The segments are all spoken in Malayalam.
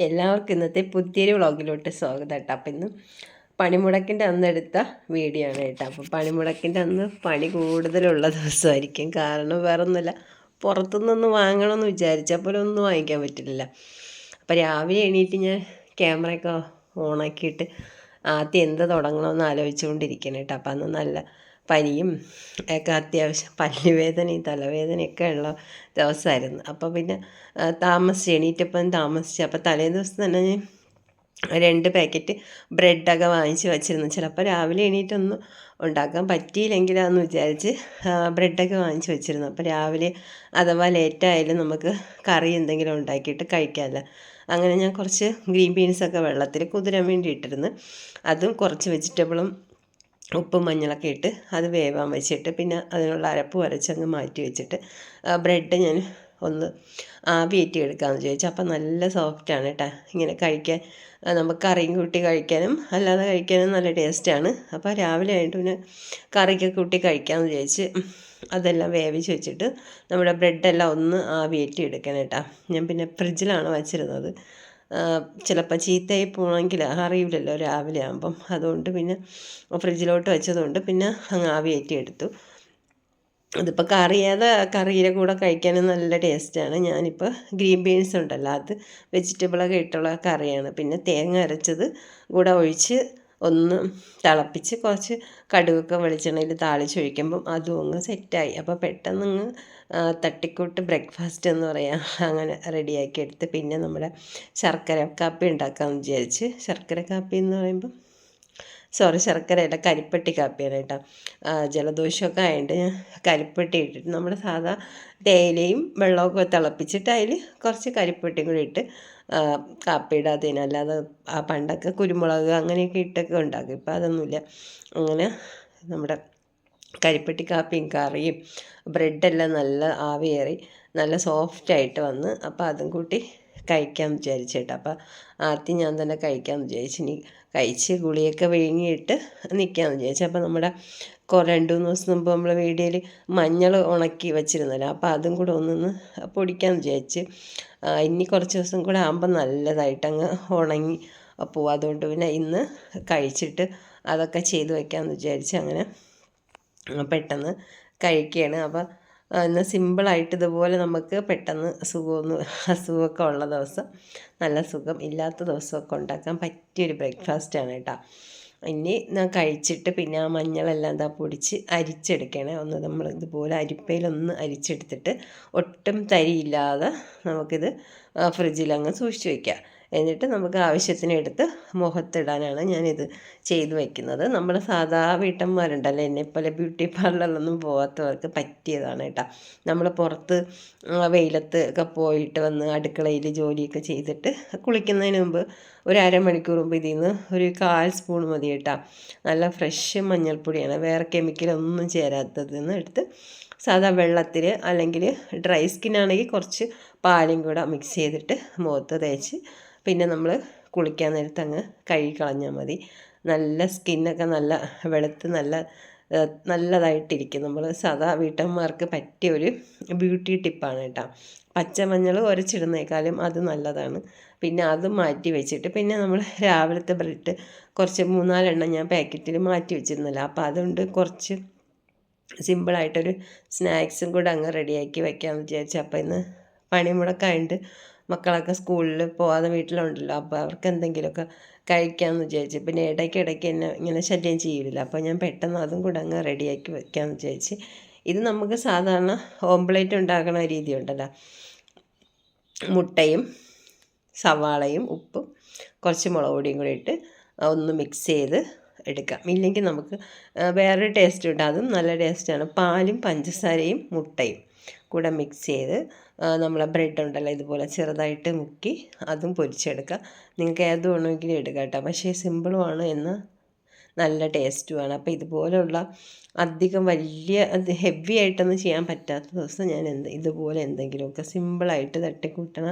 എല്ലാവർക്കും ഇന്നത്തെ പുതിയൊരു വ്ളോഗിലോട്ട് സ്വാഗതം കേട്ടോ. അപ്പം ഇന്ന് പണിമുടക്കിന്റെ അന്നെടുത്ത വീഡിയോ ആണ് കേട്ടോ. അപ്പോൾ പണിമുടക്കിന്റെ അന്ന് പണി കൂടുതലുള്ള ദിവസമായിരിക്കും. കാരണം വേറെ ഒന്നുമില്ല പുറത്തുനിന്നൊന്ന് വാങ്ങണമെന്ന് വിചാരിച്ചാൽ പോലും ഒന്നും വാങ്ങിക്കാൻ പറ്റില്ല അപ്പോൾ രാവിലെ എണീറ്റ് ഞാൻ ക്യാമറയൊക്കെ ഓണാക്കിയിട്ട് ആദ്യം എന്ത് തുടങ്ങണമെന്ന് ആലോചിച്ചുകൊണ്ടിരിക്കണം കേട്ടോ. അപ്പം അന്ന് നല്ല പനിയും ഒക്കെ അത്യാവശ്യം പല്ലുവേദനയും തലവേദനയൊക്കെ ഉള്ള ദിവസമായിരുന്നു. അപ്പോൾ പിന്നെ താമസിച്ച് എണീറ്റപ്പം താമസിച്ച് അപ്പോൾ തലേ ദിവസം തന്നെ ഞാൻ രണ്ട് പാക്കറ്റ് ബ്രെഡൊക്കെ വാങ്ങിച്ച് വെച്ചിരുന്നു. ചിലപ്പോൾ രാവിലെ എണീറ്റൊന്നും ഉണ്ടാക്കാൻ പറ്റിയില്ലെങ്കിലാന്ന് വിചാരിച്ച് ബ്രെഡൊക്കെ വാങ്ങിച്ച് വെച്ചിരുന്നു. അപ്പോൾ രാവിലെ അഥവാ ലേറ്റായാലും നമുക്ക് കറി എന്തെങ്കിലും ഉണ്ടാക്കിയിട്ട് കഴിക്കാമല്ലോ അങ്ങനെ ഞാൻ കുറച്ച് ഗ്രീൻ ബീൻസൊക്കെ വെള്ളത്തിൽ കുതിരാൻ വേണ്ടി ഇട്ടിരുന്നു അതും കുറച്ച് വെജിറ്റബിളും ഉപ്പും മഞ്ഞളൊക്കെ ഇട്ട് അത് വേവാൻ വെച്ചിട്ട് പിന്നെ അതിനുള്ള അരപ്പ് വരച്ചങ്ങ് മാറ്റി വെച്ചിട്ട് ബ്രെഡ് ഞാൻ ഒന്ന് ആവിയേറ്റി എടുക്കാമെന്ന് ചോദിച്ചു അപ്പം നല്ല സോഫ്റ്റാണ് കേട്ടോ ഇങ്ങനെ കഴിക്കാൻ നമുക്ക് കറിയും കൂട്ടി കഴിക്കാനും അല്ലാതെ കഴിക്കാനും നല്ല ടേസ്റ്റാണ് അപ്പോൾ രാവിലെ ആയിട്ട് പിന്നെ കറിയൊക്കെ കൂട്ടി കഴിക്കാമെന്ന് ചോദിച്ച് അതെല്ലാം വേവിച്ച് വെച്ചിട്ട് നമ്മുടെ ബ്രെഡെല്ലാം ഒന്ന് ആവിയേറ്റി എടുക്കണം കേട്ടോ ഞാൻ പിന്നെ ഫ്രിഡ്ജിലാണ് വച്ചിരുന്നത്. ചിലപ്പോൾ ചീത്തയായി പോകണമെങ്കിൽ അറിയില്ലല്ലോ രാവിലെ ആകുമ്പം അതുകൊണ്ട് പിന്നെ ഫ്രിഡ്ജിലോട്ട് വെച്ചതുകൊണ്ട് പിന്നെ അങ്ങ് ആവിയേറ്റി എടുത്തു. അതിപ്പോൾ കറിയാതെ കറിയുടെ കൂടെ കഴിക്കാനും നല്ല ടേസ്റ്റാണ്. ഞാനിപ്പോൾ ഗ്രീൻ ബീൻസ് ഉണ്ടല്ലോ അത് വെജിറ്റബിളൊക്കെ ഇട്ടുള്ള കറിയാണ്. പിന്നെ തേങ്ങ അരച്ചത് കൂടെ ഒഴിച്ച് ഒന്ന് തിളപ്പിച്ച് കുറച്ച് കടുകൊക്കെ വെളിച്ചെണ്ണയിൽ താളിച്ചൊഴിക്കുമ്പം അതും അങ്ങ് സെറ്റായി. അപ്പോൾ പെട്ടെന്ന് അങ്ങ് തട്ടിക്കൂട്ട് ബ്രേക്ക്ഫാസ്റ്റ് എന്ന് പറയാം. അങ്ങനെ റെഡിയാക്കി എടുത്ത് പിന്നെ നമ്മുടെ ശർക്കര കാപ്പി ഉണ്ടാക്കാമെന്ന് വിചാരിച്ച്. ശർക്കര കാപ്പി എന്ന് പറയുമ്പം സോറി ശർക്കരയല്ല കരിപ്പെട്ടി കാപ്പിയാണ് കേട്ടോ. ജലദോഷമൊക്കെ ആയതുകൊണ്ട് ഞാൻ കരിപ്പെട്ടി ഇട്ടിട്ട് നമ്മുടെ സാധാ തേയിലയും വെള്ളമൊക്കെ തിളപ്പിച്ചിട്ട് അതിൽ കുറച്ച് കരിപ്പെട്ടിയും കൂടി ഇട്ട് കാപ്പി ഇടാത്തതിന് അല്ലാതെ ആ പണ്ടൊക്കെ കുരുമുളക് അങ്ങനെയൊക്കെ ഇട്ടൊക്കെ ഉണ്ടാക്കും. ഇപ്പം അതൊന്നുമില്ല. അങ്ങനെ നമ്മുടെ കരിപ്പെട്ടി കാപ്പിയും കറിയും ബ്രെഡെല്ലാം നല്ല ആവിയേറി നല്ല സോഫ്റ്റായിട്ട് വന്ന് അപ്പോൾ അതും കൂട്ടി കഴിക്കാമെന്ന് വിചാരിച്ചിട്ട് അപ്പോൾ ആദ്യം ഞാൻ തന്നെ കഴിക്കാമെന്ന് വിചാരിച്ചു. ഇനി കഴിച്ച് ഗുളിയൊക്കെ വിഴുങ്ങിയിട്ട് നിൽക്കാമെന്ന് വിചാരിച്ചു. അപ്പോൾ നമ്മുടെ രണ്ട് മൂന്ന് ദിവസം മുമ്പ് നമ്മൾ വീഡിയോയിൽ മഞ്ഞൾ ഉണക്കി വെച്ചിരുന്നല്ലോ. അപ്പോൾ അതും കൂടെ ഒന്നൊന്ന് പൊടിക്കാമെന്ന് വിചാരിച്ച് ഇനി കുറച്ച് ദിവസം കൂടെ ആകുമ്പോൾ നല്ലതായിട്ട് അങ്ങ് ഉണങ്ങി പോവും. അതുകൊണ്ട് പിന്നെ ഇന്ന് കഴിച്ചിട്ട് അതൊക്കെ ചെയ്ത് വയ്ക്കാമെന്ന് വിചാരിച്ച് അങ്ങനെ പെട്ടെന്ന് കഴിക്കുകയാണ്. അപ്പോൾ ഇന്ന് സിമ്പിളായിട്ട് ഇതുപോലെ നമുക്ക് പെട്ടെന്ന് സുഖമൊന്നും അസുഖമൊക്കെ ഉള്ള ദിവസം നല്ല സുഖം ഇല്ലാത്ത ദിവസമൊക്കെ ഉണ്ടാക്കാൻ പറ്റിയൊരു ബ്രേക്ക്ഫാസ്റ്റാണ് കേട്ടോ. ഇനി ഞാൻ കഴിച്ചിട്ട് പിന്നെ ആ മഞ്ഞളെല്ലാം എന്താ പൊടിച്ച് അരിച്ചെടുക്കണേ. ഒന്ന് നമ്മൾ ഇതുപോലെ അരിപ്പയിലൊന്ന് അരിച്ചെടുത്തിട്ട് ഒട്ടും തരിയില്ലാതെ നമുക്കിത് ഫ്രിഡ്ജിലങ്ങ് സൂക്ഷിച്ച് വയ്ക്കാം എന്നിട്ട് നമുക്ക് ആവശ്യത്തിന് എടുത്ത് മുഖത്തിടാനാണ് ഞാനിത് ചെയ്തു വയ്ക്കുന്നത് നമ്മൾ സാധാ വീട്ടമ്മമാരുണ്ടല്ലോ എന്നെപ്പോലെ ബ്യൂട്ടി പാർലറിലൊന്നും പോകാത്തവർക്ക് പറ്റിയതാണ് കേട്ടോ. നമ്മൾ പുറത്ത് വെയിലത്ത് ഒക്കെ പോയിട്ട് വന്ന് അടുക്കളയിൽ ജോലിയൊക്കെ ചെയ്തിട്ട് കുളിക്കുന്നതിന് മുമ്പ് ഒരു അരമണിക്കൂർ മുമ്പ് ഇതിൽ നിന്ന് ഒരു കാൽ സ്പൂൺ മതി കേട്ടോ. നല്ല ഫ്രഷ് മഞ്ഞൾപ്പൊടിയാണ്. വേറെ കെമിക്കലൊന്നും ചേരാത്തതെന്ന് എടുത്ത് സാധാ വെള്ളത്തിൽ അല്ലെങ്കിൽ ഡ്രൈ സ്കിൻ ആണെങ്കിൽ കുറച്ച് പാലും കൂടെ മിക്സ് ചെയ്തിട്ട് മുഖത്ത് തേച്ച് പിന്നെ നമ്മൾ കുളിക്കാൻ നേരത്ത് അങ്ങ് കഴുകി കളഞ്ഞാൽ മതി. നല്ല സ്കിന്നൊക്കെ നല്ല വെളുത്ത് നല്ല നല്ലതായിട്ടിരിക്കും. നമ്മൾ സാധാ വീട്ടമ്മമാർക്ക് പറ്റിയ ഒരു ബ്യൂട്ടി ടിപ്പാണ് കേട്ടോ. പച്ചമഞ്ഞൾ ഉരച്ചിടുന്നേക്കാളും അത് നല്ലതാണ്. പിന്നെ അത് മാറ്റി വെച്ചിട്ട് പിന്നെ നമ്മൾ രാവിലത്തെ ബ്രെഡ് കുറച്ച് മൂന്നാലെണ്ണം ഞാൻ പാക്കറ്റിൽ മാറ്റി വെച്ചിരുന്നില്ല. അപ്പോൾ അതുകൊണ്ട് കുറച്ച് സിമ്പിളായിട്ടൊരു സ്നാക്സും കൂടെ അങ്ങ് റെഡിയാക്കി വയ്ക്കാമെന്ന് വിചാരിച്ചു അപ്പോൾ ഇന്ന് പണിമുടക്കായിട്ട് മക്കളൊക്കെ സ്കൂളിൽ പോകാതെ വീട്ടിലുണ്ടല്ലോ. അപ്പോൾ അവർക്ക് എന്തെങ്കിലുമൊക്കെ കഴിക്കാമെന്ന് വിചാരിച്ച്. പിന്നെ ഇടയ്ക്ക് ഇടയ്ക്ക് എന്നെ ഇങ്ങനെ ശല്യം ചെയ്യില്ല അപ്പോൾ ഞാൻ പെട്ടെന്ന് അതും കൂടെ അങ്ങ് റെഡിയാക്കി വെക്കാമെന്ന് വിചാരിച്ച്. ഇത് നമുക്ക് സാധാരണ ഓംപ്ലേറ്റ് ഉണ്ടാക്കുന്ന രീതി ഉണ്ടല്ലോ മുട്ടയും സവാളയും ഉപ്പും കുറച്ച് മുളക് പൊടിയും കൂടി ഇട്ട് ഒന്ന് മിക്സ് ചെയ്ത് എടുക്കാം. ഇല്ലെങ്കിൽ നമുക്ക് വേറെ ടേസ്റ്റ് ഉണ്ട്. അതും നല്ല ടേസ്റ്റാണ് പാലും പഞ്ചസാരയും മുട്ടയും കൂടെ മിക്സ് ചെയ്ത് നമ്മളെ ബ്രെഡ് ഉണ്ടല്ലോ ഇതുപോലെ ചെറുതായിട്ട് മുക്കി അതും പൊരിച്ചെടുക്കുക നിങ്ങൾക്ക് ഏത് വേണമെങ്കിലും എടുക്കാം കേട്ടോ. പക്ഷേ സിമ്പിളുമാണ് എന്ന് നല്ല ടേസ്റ്റുമാണ് അപ്പോൾ ഇതുപോലെയുള്ള അധികം വലിയ ഹെവി ആയിട്ടൊന്നും ചെയ്യാൻ പറ്റാത്ത ദിവസം ഞാൻ എന്ത് ഇതുപോലെ എന്തെങ്കിലുമൊക്കെ സിമ്പിളായിട്ട് തട്ടിക്കൂട്ടണ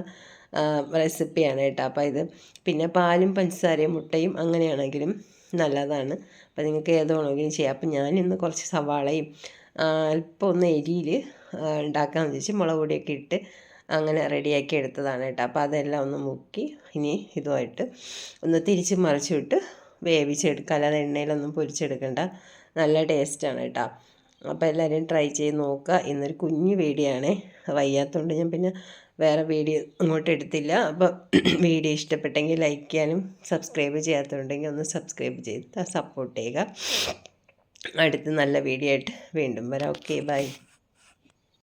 റെസിപ്പിയാണ് കേട്ടോ. അപ്പോൾ ഇത് പിന്നെ പാലും പഞ്ചസാരയും മുട്ടയും അങ്ങനെയാണെങ്കിലും നല്ലതാണ്. അപ്പോൾ നിങ്ങൾക്ക് ഏത് വേണമെങ്കിലും ചെയ്യാം. അപ്പോൾ ഞാൻ ഇന്ന് കുറച്ച് സവാളയും അല്പം ഒന്ന് എരിയിൽ ഉണ്ടാക്കാമെന്ന് വെച്ച് മുളക് പൊടിയൊക്കെ ഇട്ട് അങ്ങനെ റെഡിയാക്കി എടുത്തതാണ് കേട്ടോ. അപ്പോൾ അതെല്ലാം ഒന്ന് മുക്കി ഇനി ഇതുമായിട്ട് ഒന്ന് തിരിച്ച് മറിച്ചിട്ട് വേവിച്ചെടുക്കുക. അല്ലാതെ എണ്ണയിലൊന്നും പൊരിച്ചെടുക്കണ്ട. നല്ല ടേസ്റ്റാണ് കേട്ടോ. അപ്പോൾ എല്ലാവരും ട്രൈ ചെയ്ത് നോക്കുക. ഇന്നൊരു കുഞ്ഞു വീഡിയോ വയ്യാത്തതുകൊണ്ട് ഞാൻ പിന്നെ വേറെ വീഡിയോ അങ്ങോട്ട് എടുത്തില്ല. അപ്പോൾ വീഡിയോ ഇഷ്ടപ്പെട്ടെങ്കിൽ ലൈക്ക് ചെയ്യാനും സബ്സ്ക്രൈബ് ചെയ്യാത്തതുണ്ടെങ്കിൽ ഒന്ന് സബ്സ്ക്രൈബ് ചെയ്ത് സപ്പോർട്ട് ചെയ്യുക. അടുത്ത് നല്ല വീഡിയോ ആയിട്ട് വീണ്ടും വരാം. Okay bye